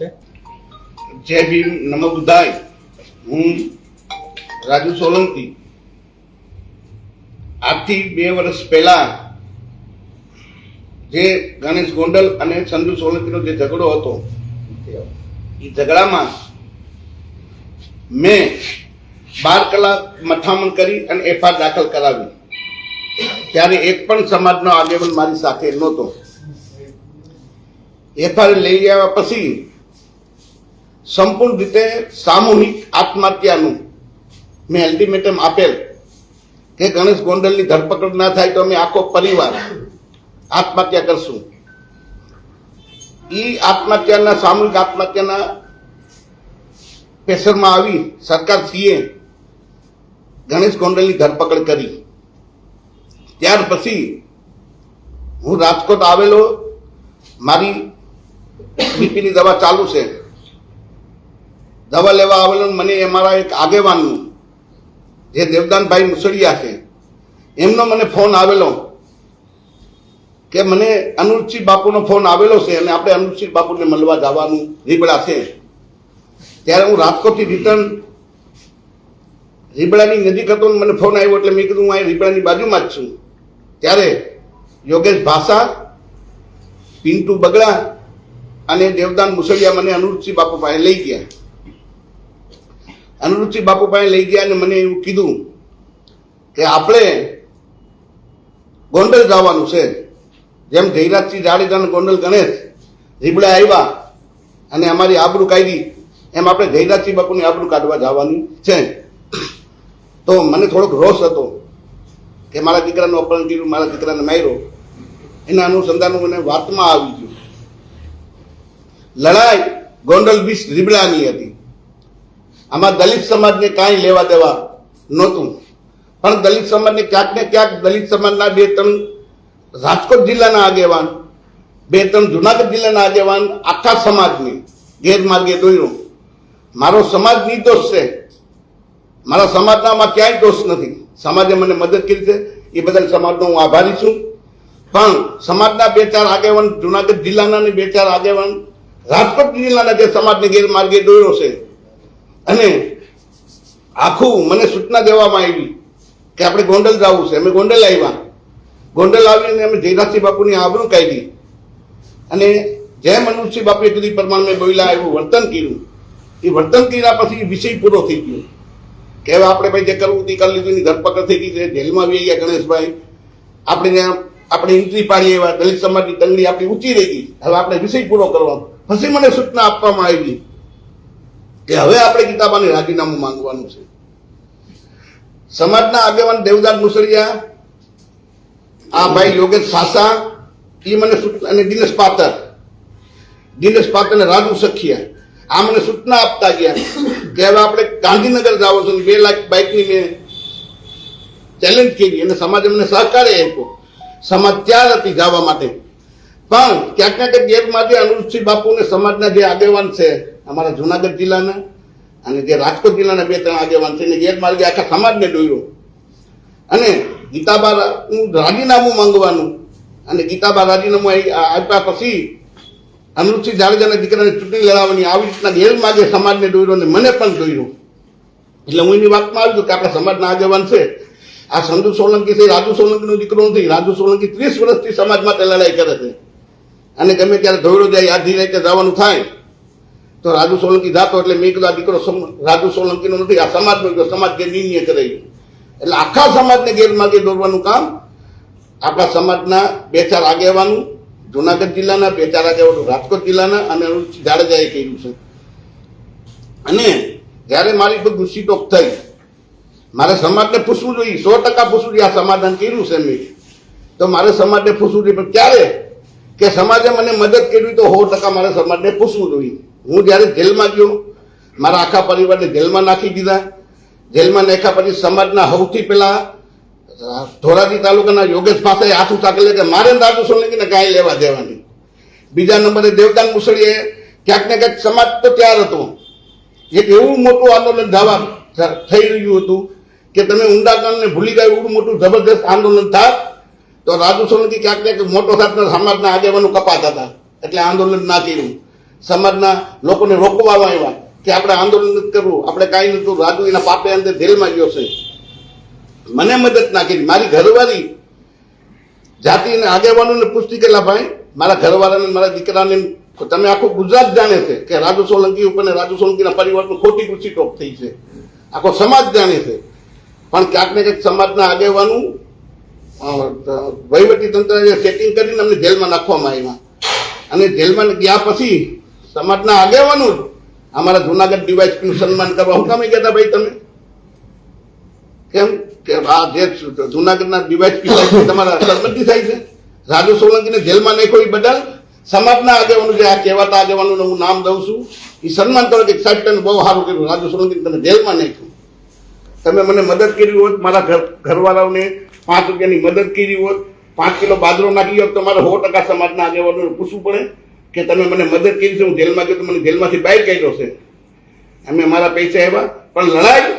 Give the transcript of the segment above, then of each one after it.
જય ભીમ, નમો બુદ્ધાય. હું રાજુ સોલંકી. આજથી બે વર્ષ પહેલા જે ગણેશ ગોંડલ અને સંજુ સોલંકીનો જે ઝઘડો હતો, એ ઝઘડામાં મેં બાર કલાક મથામણ કરી અને એફઆઈઆર દાખલ કરાવી. ત્યારે એક પણ સમાજનો આગેવાન મારી સાથે નહોતો. એફઆઈઆર લઈ આવ્યા પછી સંપૂર્ણ રીતે સામૂહિક આત્મહત્યાનું મેં અલ્ટિમેટમ આપેલ કે ગણેશ ગોંડલની ધરપકડ ના થાય તો અમે આખો પરિવાર આત્મહત્યા કરશું. એ આત્મહત્યાના, સામૂહિક આત્મહત્યાના પ્રેશરમાં આવી સરકાર સીએ ગણેશ ગોંડલની ધરપકડ કરી. ત્યાર પછી હું રાજકોટ આવેલો, મારી બીપીની દવા ચાલુ છે. દવા લેવા આવેલો મને અમારા એક આગેવાનનું, જે દેવદાનભાઈ મુસળિયા છે, એમનો મને ફોન આવેલો કે મને અનુરસિંહ બાપુનો ફોન આવેલો છે, અને આપણે અનુરસિંહ બાપુને મળવા જવાનું, રીબડા છે. ત્યારે હું રાજકોટથી રિટર્ન રીબડાની નજીક હતો મને ફોન આવ્યો એટલે મેં કીધું હું અહીં રીબડાની બાજુમાં જ છું. ત્યારે યોગેશ ભાષા, પિન્ટુ બગડા અને દેવદાન મુસળિયા મને અનુરસિંહ બાપુ પાસે લઈ ગયા. અનુરુચિ બાપુ પાસે લઈ ગયા અને મને એવું કીધું કે આપણે ગોંડલ જવાનું છે. જેમ જયરાજસિંહ જાડેજા અને ગોંડલ ગણેશ રીબડા આવ્યા અને અમારી આબરૂ કાઢી, એમ આપણે જયરાજસિંહ બાપુની આબરૂ કાઢવા જવાની છે. તો મને થોડોક રોષ હતો કે મારા દીકરાનું અપહરણ કર્યું, મારા દીકરાને માર્યો. એના અનુસંધાનું મને વાતમાં આવી ગયું. લડાઈ ગોંડલ બીચ રીબડાની હતી. આમાં દલિત સમાજને કાંઈ લેવા દેવા નહોતું. પણ દલિત સમાજને ક્યાંક ને ક્યાંક દલિત સમાજના બે ત્રણ રાજકોટ જિલ્લાના આગેવાન, બે ત્રણ જુનાગઢ જિલ્લાના આગેવાન આખા સમાજને ગેરમાર્ગે દોર્યો. મારો સમાજ નિર્દોષ છે. મારા સમાજનામાં ક્યાંય દોષ નથી. સમાજે મને મદદ કરી છે. એ બદલ સમાજનો હું આભારી છું. પણ સમાજના બે ચાર આગેવાન જુનાગઢ જિલ્લાના બે ચાર આગેવાન રાજકોટ જિલ્લાના જે સમાજને ગેરમાર્ગે દોર્યો છે અને આખું મને સૂચના દેવામાં આવી કે આપણે ગોંડલ જવું છે. અમે ગોંડલ આવ્યા. ગોંડલ આવીને અમે જયરાજસિંહ બાપુની આબરૂ કાઢી. અને જેમ અનુજસિંહ બાપુએ કીધી પ્રમાણે મેં બોલ્યા એવું વર્તન કર્યું. એ વર્તન કર્યા પછી વિષય પૂરો થઈ ગયો. કે હવે આપણે ભાઈ જે કરવું તે કરી લીધું, એની ધરપકડ થઈ ગઈ છે. જેલમાં આવી ગયા ગણેશભાઈ. આપણે ત્યાં, આપણે એન્ટ્રી પાડી એવા દલિત સમાજની દંગલી આપણી ઊંચી રહી ગઈ. હવે આપણે વિષય પૂરો કરવાનો. પછી મને સૂચના આપવામાં આવી. કે હવે આપણે ગીતાબાને રાજીનામું માંગવાનું છે. સમાજના આગેવાન દેવદાસ મુસળિયા, આ ભાઈ યોગેશ સાસા એ મને અને દિનેશ પાતર. દિનેશ પાતર અને રાજુ સખિયા, આ મને સૂચના આપતા ગયા કે હવે આપણે ગાંધીનગર જાવ છો બે લાખ બાઇકની મેં ચેલેન્જ કરી અને સમાજે મને સહકારે આપ્યો. સમાજ ત્યાર હતી જવા માટે. પણ ક્યાંક ને ક્યાંક ગેરમાર્ગે અનુરૂપસિંહ બાપુ ને સમાજના જે આગેવાન છે અમારા જુનાગઢ જિલ્લાના અને જે રાજકોટ જિલ્લાના બે ત્રણ આગેવાન છે એને ગેરમાર્ગે આખા સમાજને દોર્યો અને ગીતાબા નું રાજીનામું માંગવાનું અને ગીતાબા રાજીનામું આપ્યા પછી અમૃતસિંહ જાડેજાના દીકરાને ચૂંટણી લડાવવાની આવી રીતના ગેરમાર્ગે સમાજને દોર્યો અને મને પણ દોર્યો એટલે હું એની વાતમાં આવ્યું કે આપણા સમાજના આગેવાન છે. આ સંજુ સોલંકી છે, રાજુ સોલંકીનો દીકરો નથી. રાજુ સોલંકી ત્રીસ વર્ષથી સમાજ માટે લડાઈ કરે છે. અને ગમે ત્યારે ધોયડો જાય, આધી રીતે જવાનું થાય. તો રાજુ સોલંકી જાતો એટલે મેં કીધું, આ દીકરો રાજુ સોલંકીનો નથી, આ સમાજનો દીકરો સમાજ જે નિર્ણય કરે છે. એટલે આખા સમાજને ગેરમાર્ગે દોરવાનું કામ, આપણા સમાજના બે ચાર આગેવાનું, જુનાગઢ જિલ્લાના બે ચાર આગેવાનો, રાજકોટ જિલ્લાના અને જાડેજાએ કર્યું છે. અને જ્યારે મારી પર ગુસ્સી ટોક થઈ, મારે સમાજને પૂછવું જોઈએ, સો ટકા પૂછવું જોઈએ, આ સમાધાન કર્યું છે મેં. તો મારે સમાજને પૂછવું જોઈએ, પણ ક્યારે? કે સમાજે મને મદદ કરવી તો સો ટકા મારે સમાજને પૂછવું જોઈએ. હું જ્યારે જેલમાં ગયો, મારા આખા પરિવારને જેલમાં નાખી દીધા. જેલમાં નાખ્યા પછી સમાજના સૌથી પહેલા ધોરાજી તાલુકાના યોગેશ પાસે હાથ ઉઠાકેલે કે મારે દાદુ સોલંકીને કાંઈ લેવા દેવાની. બીજા નંબરે દેવદાન મુસળીએ ક્યાંક ને ક્યાંક સમાજ તો ત્યાર હતો. એક એવું મોટું આંદોલન ધાવા થઈ રહ્યું હતું કે તમે ઊંડાકાંડને ભૂલી ગયા એવું મોટું જબરદસ્ત આંદોલન થાય તો રાજુ સોલંકી ક્યાંક ને મોટો સાથે સમાજના આગેવાનો કપાતા હતા. એટલે આંદોલન ના કર્યું. સમાજના લોકોને રોકવામાં આવ્યા કે આપણે આંદોલન કરવું, આપણે કાંઈ નતું રાજુ એના પાપે અંદર જેલમાં ગયો છે. મને મદદ ના કરી મારી ઘરવાળી જાતિને આગેવાનોને પુષ્ટિ કરેલા ભાઈ, મારા ઘરવાળાને, મારા દીકરાને, તમે આખું ગુજરાત જાણે છે કે રાજુ સોલંકી ઉપર ને રાજુ સોલંકીના પરિવારનું ખોટી ખુશી ટોપ થઈ છે. આખો સમાજ જાણે છે. પણ ક્યાંક ને ક્યાંક સમાજના આગેવાનું વહીવટી તંત્રએ સેટિંગ કરીને અમને જેલમાં નાખવામાં આવ્યા. અને જેલમાં ગયા પછી સમાજના આગેવાનો અમારા જુનાગઢ ડિવાઇસનું સન્માન કરવા હું કામે કહેતા ભાઈ તમે? કેમ? કે આ જે જુનાગઢના ડિવાઇસ તમારા સરપંચી થાય છે, રાજુ સોલંકીને જેલમાં નાખ્યો એ બદલ સમાજના આગેવાનો જે આ કહેવાતા આગેવાનોને હું નામ દઉં છું, એ સન્માન કરો કે સાહેબ તમે બહુ સારું કર્યું, રાજુ સોલંકીને તમે જેલમાં નાખ્યું. તમે મને મદદ કરી હોત, મારા ઘર ઘરવાળાઓને પાંચ રૂપિયાની મદદ કરી હોત, પાંચ કિલો બાજરો નાખી હોત, તો મારે સો ટકા સમાજના આગેવાનોને પૂછવું પડે. કે તમે મને મદદ કરી છે હું જેલમાં ગયો તો મને જેલમાંથી બહાર કાઢ્યો છે. અમે મારા પૈસા આવ્યા પણ લડાઈ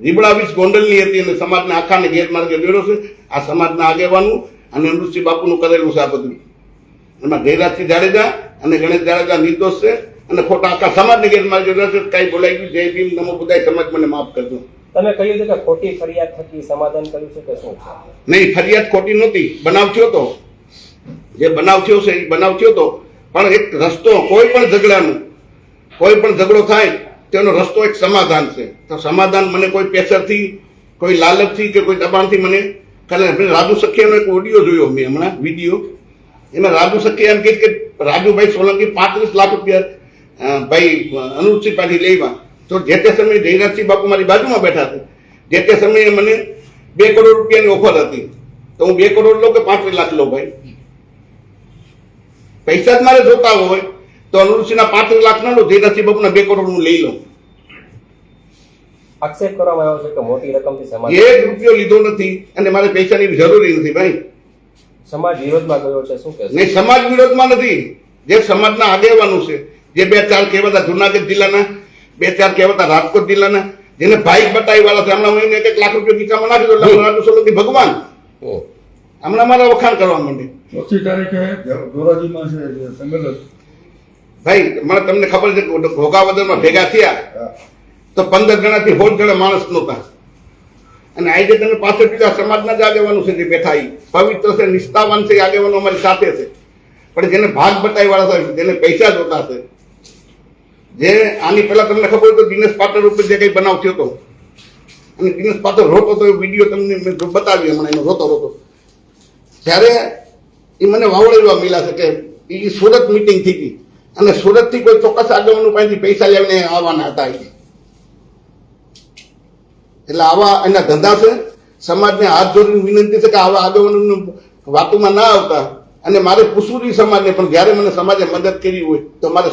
રીબડા વીસ ગોંડલની હતી અને સમાજના આખાને ગેરમાર્ગે દોર્યો છે. આ સમાજના આગેવાનું અને અમૃતસિંહ બાપુનું કરેલું છે આ બધું. એમાં જયરાજસિંહ જાડેજા અને ગણેશ જાડેજા નિર્દોષ છે અને ખોટા આખા સમાજને ગેરમાર્ગે દોર્યો છે. કાંઈ બોલાઈ ગયું જય ભીમ નમો બુદાય સમાજ મને માફ કરજો. તમે કહ્યું કે ખોટી ફરિયાદ થકી સમાધાન કર્યું છે કે શું નહીં ફરિયાદ ખોટી નહોતી. બનાવ થયો તો. જે બનાવ થયો છે એ બનાવ થયો તો. પણ એક રસ્તો કોઈ પણ ઝઘડાનું, કોઈ પણ ઝઘડો થાય, તેનો રસ્તો એક સમાધાન છે. તો સમાધાન મને કોઈ પ્રેશરથી, કોઈ લાલચથી કે કોઈ દબાણથી મને ખાલી મેં રાજુ સખિયાનો એક ઓડિયો જોયો મેં હમણાં, વીડિયો. એમાં રાજુ સખિયા એમ કહે કે રાજુભાઈ સોલંકી પાંત્રીસ લાખ રૂપિયા ભાઈ અનુજસિંહ પાછી લેવા. તો જે તે સમયે જયરાજસિંહ બાપુ મારી બાજુમાં બેઠા છે. જે તે સમયે મને બે કરોડ રૂપિયાની ઓફર હતી. તો હું બે કરોડ લઉં કે પાંત્રીસ લાખ લો ભાઈ? પૈસા જ મારે જોતા હોય તો અનુરુચિના પાંત્રીસ લાખ ના લો ધીરજસિંહ બાપુના બે કરોડ હું લઈ લઉં. આક્ષેપ કરવામાં આવ્યો છે કે મોટી રકમથી સમાજ એક રૂપિયો લીધો નથી અને મારે પૈસાની જરૂરી નથી ભાઈ. સમાજ વિરોધમાં ગયો છે શું કહે નહીં સમાજ વિરોધમાં નથી. જે સમાજના આગેવાનું છે જે બે ચાર કહેવાતા જુનાગઢ જિલ્લાના બે ચાર કહેવાતા રાજકોટ જિલ્લાના જેને ભાઈ બતાવી વાળા છે હમણાં હું એક એક લાખ રૂપિયા ખીચામાં નાખી દો એટલે ભગવાન. હમણાં મારા વખાણ કરવા માંડે. ચોથી તારીખે ધોરાજીમાં છે સંગઠન ભાઈ મને તમને ખબર છે ઘોઘાવદરમાં ભેગા થયા. તો પંદર જણાથી હોટ જણા માણસ નહોતા. અને આજે તમે પાછળ બીજા સમાજના જ આગેવાનો છે જે બેઠા એ પવિત્ર છે નિષ્ઠાવાન છે આગેવાનો અમારી સાથે છે. પણ જેને ભાગ બતાવી વાળા છે જેને પૈસા જોતા છે જે આની પહેલા તમને ખબર તો દિનેશ પાટણ ઉપર જે કઈ બનાવ થયો હતો. અને દિનેશ પાટણ રોતો હતો એ વીડિયો તમને મેં બતાવ્યો હમણાં એનો રોતો રોતો. ત્યારે એ મને વાવડેલવા મિલા છે કે એ સુરત મિટિંગ થઈ હતી અને સુરતથી કોઈ ચોક્કસ આગેવાનું પાસેથી પૈસા લઈને આવવાના હતા એટલે આવા એના ધંધા છે. સમાજને હાથ જોડીને વિનંતી છે કે આવા આગેવાનો વાતોમાં ના આવતા. અને મારે પૂછવું જોઈએ સમાજને પણ જ્યારે મને સમાજે મદદ કરી હોય તો મારે